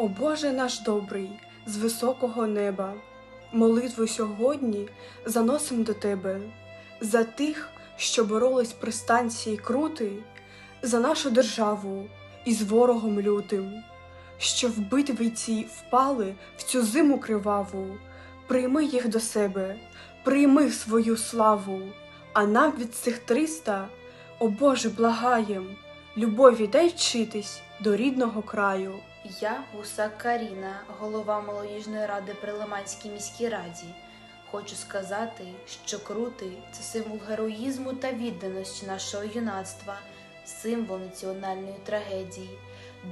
О Боже наш добрий, з високого неба, молитву сьогодні заносим до Тебе, за тих, що боролись при станції крути, за нашу державу із ворогом лютим, що в битві цій впали в цю зиму криваву, прийми їх до себе, прийми свою славу, а нам від цих триста, о Боже, благаєм, любові дай вчитись до рідного краю. Я Гусак Каріна, голова молодіжної ради при Лиманській міській раді. Хочу сказати, що крутий це символ героїзму та відданості нашого юнацтва, символ національної трагедії,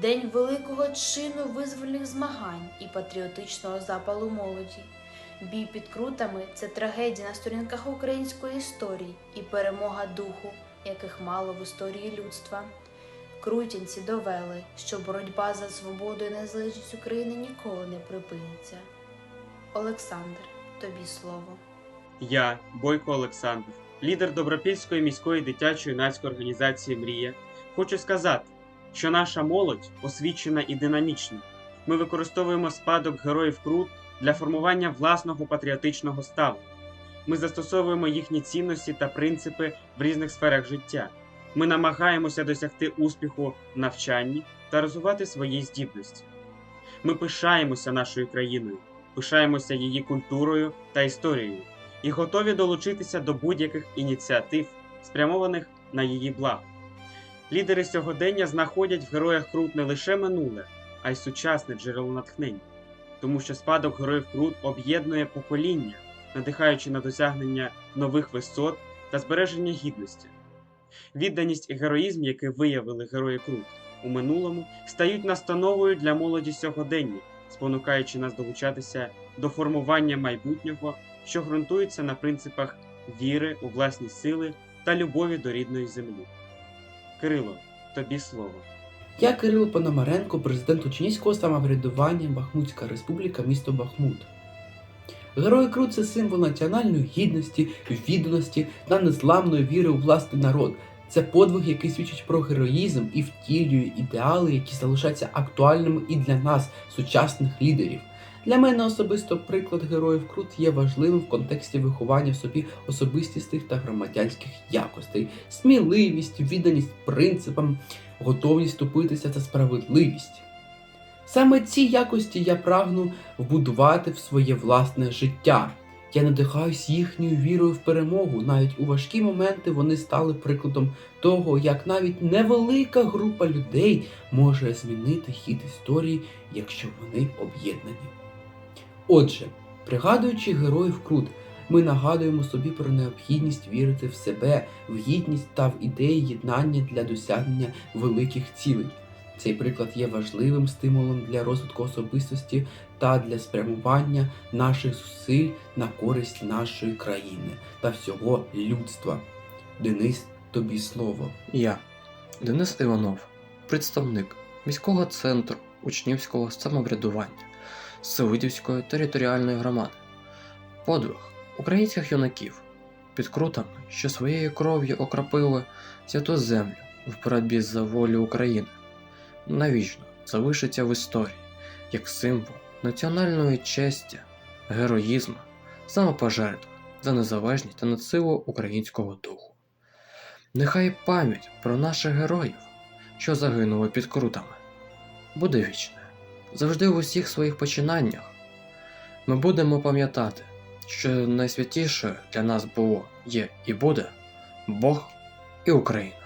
день великого чину визвольних змагань і патріотичного запалу молоді. Бій під крутами це трагедія на сторінках української історії і перемога духу, яких мало в історії людства. Крутянці довели, що боротьба за свободу і незалежність України ніколи не припиниться. Олександр, тобі слово. Я, Бойко Олександр, лідер Добропільської міської дитячо-юнацької організації Мрія, хочу сказати, що наша молодь освічена і динамічна. Ми використовуємо спадок героїв Крут для формування власного патріотичного ставу. Ми застосовуємо їхні цінності та принципи в різних сферах життя. Ми намагаємося досягти успіху в навчанні та розвивати свої здібності. Ми пишаємося нашою країною, пишаємося її культурою та історією і готові долучитися до будь-яких ініціатив, спрямованих на її благо. Лідери сьогодення знаходять в героях Крут не лише минуле, а й сучасне джерело натхнення, тому що спадок героїв Крут об'єднує покоління, надихаючи на досягнення нових висот та збереження гідності. Відданість і героїзм, які виявили герої Крут у минулому, стають настановою для молоді сьогодення, спонукаючи нас долучатися до формування майбутнього, що ґрунтується на принципах віри у власні сили та любові до рідної землі. Кирило, тобі слово. Я Кирило Пономаренко, президент учнівського самоврядування Бахмутська Республіка, місто Бахмут. Герой Крут це символ національної гідності, відданості та незламної віри у власний народ. Це подвиг, який свідчить про героїзм і втілює ідеали, які залишаються актуальними і для нас, сучасних лідерів. Для мене особисто приклад героїв Крут є важливим в контексті виховання в собі особистістих та громадянських якостей, сміливість, відданість принципам, готовність вступитися за справедливість. Саме ці якості я прагну вбудувати в своє власне життя. Я надихаюсь їхньою вірою в перемогу. Навіть у важкі моменти вони стали прикладом того, як навіть невелика група людей може змінити хід історії, якщо вони об'єднані. Отже, пригадуючи героїв Крут, ми нагадуємо собі про необхідність вірити в себе, в гідність та в ідеї єднання для досягнення великих цілей. Цей приклад є важливим стимулом для розвитку особистості та для спрямування наших зусиль на користь нашої країни та всього людства. Денис, тобі слово. Я, Денис Іванов, представник міського центру учнівського самоврядування Севидівської територіальної громади. Подвиг українських юнаків під крутами, що своєю кров'ю окропили святу землю в боротьбі за волю України, навічно залишиться в історії як символ національної честі, героїзму, самопожертви за незалежність та надсилу українського духу. Нехай пам'ять про наших героїв, що загинули під крутами, буде вічною. Завжди в усіх своїх починаннях ми будемо пам'ятати, що найсвятіше для нас було, є і буде Бог і Україна.